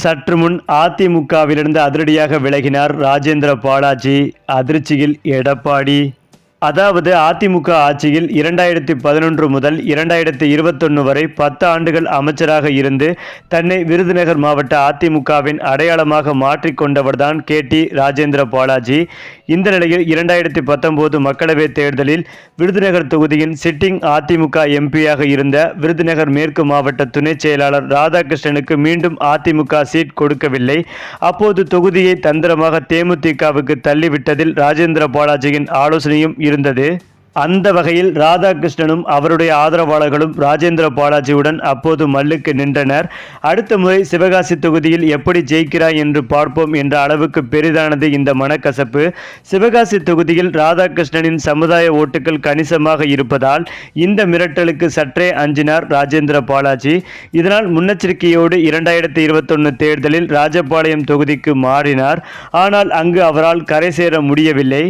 சற்று முன் அதிமுகவிலிருந்து அதிரடியாக விலகினார் ராஜேந்திர பாலாஜி. அதிர்ச்சியில் எடப்பாடி. அதாவது அதிமுக ஆட்சியில் இரண்டாயிரத்தி பதினொன்று முதல் இரண்டாயிரத்தி இருபத்தொன்று வரை பத்து ஆண்டுகள் அமைச்சராக இருந்து தன்னை விருதுநகர் மாவட்ட அதிமுகவின் அடையாளமாக மாற்றிக்கொண்டவர்தான் கே டி ராஜேந்திர பாலாஜி. இந்த நிலையில் இரண்டாயிரத்தி பத்தொன்பது மக்களவைத் தேர்தலில் விருதுநகர் தொகுதியின் சிட்டிங் அதிமுக எம்பியாக இருந்த விருதுநகர் மேற்கு மாவட்ட துணைச் செயலாளர் ராதாகிருஷ்ணனுக்கு மீண்டும் அதிமுக சீட் கொடுக்கவில்லை. அப்போது தொகுதியை தந்திரமாக தேமுதிகவுக்கு தள்ளிவிட்டதில் ராஜேந்திர பாலாஜியின் ஆலோசனையும் இருந்தது. அந்த வகையில் ராதாகிருஷ்ணனும் அவருடைய ஆதரவாளர்களும் ராஜேந்திர பாலாஜியுடன் அப்போது மல்லுக்கு நின்றனர். அடுத்த முறை சிவகாசி தொகுதியில் எப்படி ஜெயிக்கிறாய் என்று பார்ப்போம் என்ற அளவுக்கு பெரிதானது இந்த மனக்கசப்பு. சிவகாசி தொகுதியில் ராதாகிருஷ்ணனின் சமுதாய ஓட்டுகள் கணிசமாக இருப்பதால் இந்த மிரட்டலுக்கு சற்றே அஞ்சினார் ராஜேந்திர பாலாஜி. இதனால் முன்னெச்சரிக்கையோடு இரண்டாயிரத்தி இருபத்தொன்னு தேர்தலில் ராஜபாளையம் தொகுதிக்கு மாறினார். ஆனால் அங்கு அவரால் கரை சேர முடியவில்லை.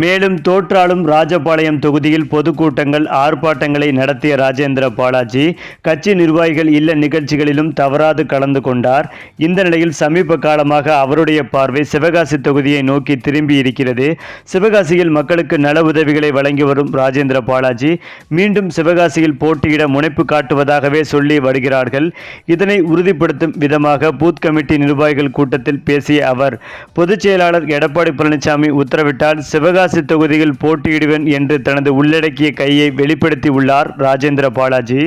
மேலும் தோற்றாலும் ராஜபாளையம் தொகுதியில் பொதுக்கூட்டங்கள் ஆர்ப்பாட்டங்களை நடத்திய ராஜேந்திர பாலாஜி கட்சி நிர்வாகிகள் இல்ல நிகழ்ச்சிகளிலும் தவறாது கலந்து கொண்டார். இந்த நிலையில் சமீப காலமாக அவருடைய பார்வை சிவகாசி தொகுதியை நோக்கி திரும்பி இருக்கிறது. சிவகாசியில் மக்களுக்கு நல உதவிகளை வழங்கி வரும் ராஜேந்திர பாலாஜி மீண்டும் சிவகாசியில் போட்டியிட முனைப்பு காட்டுவதாகவே சொல்லி வருகிறார்கள். இதனை உறுதிப்படுத்தும் விதமாக பூத் கமிட்டி நிர்வாகிகள் கூட்டத்தில் பேசிய அவர் பொதுச் செயலாளர் எடப்பாடி பழனிசாமி உத்தரவிட்டால் சிவகாசி தென்காசி தொகுதியில் போட்டியிடுவேன் என்று தனது உள்ளடக்கிய கையை வெளிப்படுத்தியுள்ளார் ராஜேந்திர பாலாஜி.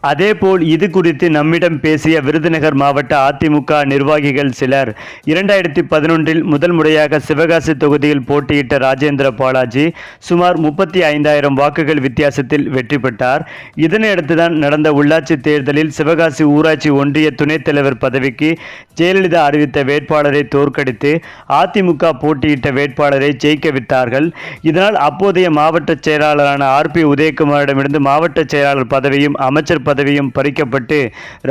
அதேபோல் இது குறித்து நம்மிடம் பேசிய விருதுநகர் மாவட்ட அதிமுக நிர்வாகிகள் சிலர். இரண்டாயிரத்தி பதினொன்றில் முதல் முறையாக சிவகாசி தொகுதியில் போட்டியிட்ட ராஜேந்திர பாலாஜி சுமார் முப்பத்தி ஐந்தாயிரம் வாக்குகள் வித்தியாசத்தில் வெற்றி பெற்றார். இதனையடுத்துதான் நடந்த உள்ளாட்சி தேர்தலில் சிவகாசி ஊராட்சி ஒன்றிய துணைத் தலைவர் பதவிக்கு ஜெயலலிதா அறிவித்த வேட்பாளரை தோற்கடித்து அதிமுக போட்டியிட்ட வேட்பாளரை ஜெயிக்க விட்டார்கள். இதனால் அப்போதைய மாவட்ட செயலாளரான ஆர் பி உதயகுமாரிடமிருந்து மாவட்ட செயலாளர் பதவியும் அமைச்சர் பதவியும் பறிக்கப்பட்டு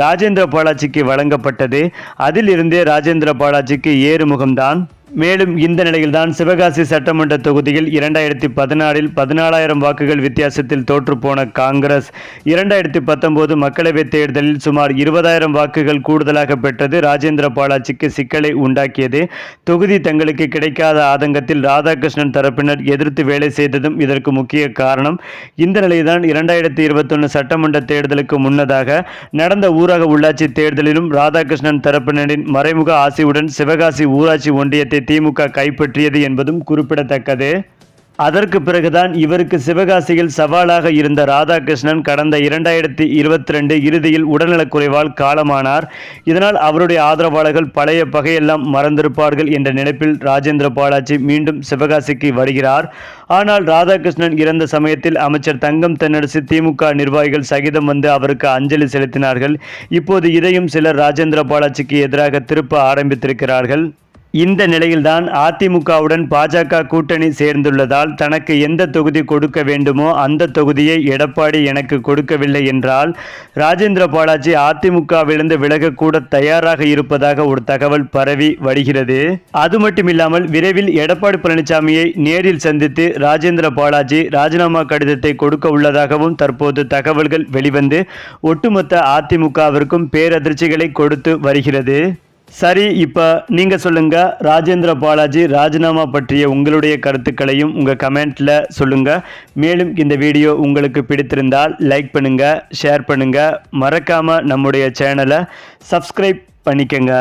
ராஜேந்திர பாலாஜிக்கு வழங்கப்பட்டது. அதிலிருந்தே ராஜேந்திர பாலாஜிக்கு ஏறுமுகம்தான். மேலும் இந்த நிலையில்தான் சிவகாசி சட்டமன்ற தொகுதியில் இரண்டாயிரத்தி பதினாறில் பதினாலாயிரம் வாக்குகள் வித்தியாசத்தில் தோற்றுப்போன காங்கிரஸ். இரண்டாயிரத்தி பத்தொன்பது மக்களவைத் தேர்தலில் சுமார் இருபதாயிரம் வாக்குகள் கூடுதலாக பெற்றது ராஜேந்திர பாலாஜிக்கு சிக்கலை உண்டாக்கியது. தொகுதி தங்களுக்கு கிடைக்காத ஆதங்கத்தில் ராதாகிருஷ்ணன் தரப்பினர் எதிர்த்து வேலை செய்ததும் இதற்கு முக்கிய காரணம் இந்த நிலையில்தான் இரண்டாயிரத்தி இருபத்தொன்னு சட்டமன்ற தேர்தலுக்கு முன்னதாக நடந்த ஊரக உள்ளாட்சி தேர்தலிலும் ராதாகிருஷ்ணன் தரப்பினரின் மறைமுக ஆசையுடன் சிவகாசி ஊராட்சி ஒன்றியத்தை திமுக கைப்பற்றியது என்பதும் குறிப்பிடத்தக்கது. அதற்கு பிறகுதான் இவருக்கு சிவகாசியில் சவாலாக இருந்த ராதாகிருஷ்ணன் கடந்த இரண்டாயிரத்தி இருபத்தி ரெண்டு இறுதியில் உடல்நலக்குறைவால் காலமானார். இதனால் அவருடைய ஆதரவாளர்கள் பழைய பகையெல்லாம் மறந்திருப்பார்கள் என்ற நினைப்பில் ராஜேந்திர பாலாஜி மீண்டும் சிவகாசிக்கு வருகிறார். ஆனால் ராதாகிருஷ்ணன் இறந்த சமயத்தில் அமைச்சர் தங்கம் தென்னரசு திமுக நிர்வாகிகள் சகிதம் வந்து அவருக்கு அஞ்சலி செலுத்தினார்கள். இப்போது இதையும் சிலர் ராஜேந்திர பாலாஜிக்கு எதிராக திருப்ப ஆரம்பித்திருக்கிறார்கள். இந்த நிலையில்தான் அதிமுகவுடன் பாஜக கூட்டணி சேர்ந்துள்ளதால் தனக்கு எந்த தொகுதி கொடுக்க வேண்டுமோ அந்த தொகுதியை எடப்பாடி எனக்கு கொடுக்கவில்லை என்றால் ராஜேந்திர பாலாஜி அதிமுகவிலிருந்து விலகக்கூட தயாராக இருப்பதாக ஒரு தகவல் பரவி வருகிறது. அது மட்டுமில்லாமல் விரைவில் எடப்பாடி பழனிசாமியை நேரில் சந்தித்து ராஜேந்திர பாலாஜி ராஜினாமா கடிதத்தை கொடுக்க உள்ளதாகவும் தற்போது தகவல்கள் வெளிவந்து ஒட்டுமொத்த அதிமுகவிற்கும் பேரதிர்ச்சிகளை கொடுத்து வருகிறது. சரி இப்போ நீங்கள் சொல்லுங்கள் ராஜேந்திர பாலாஜி ராஜினாமா பற்றிய உங்களுடைய கருத்துக்களையும் உங்கள் கமெண்ட்டில் சொல்லுங்கள் மேலும் இந்த வீடியோ உங்களுக்கு பிடித்திருந்தால் லைக் பண்ணுங்கள் ஷேர் பண்ணுங்கள் மறக்காமல் நம்முடைய சேனலை சப்ஸ்கிரைப் பண்ணிக்கங்க.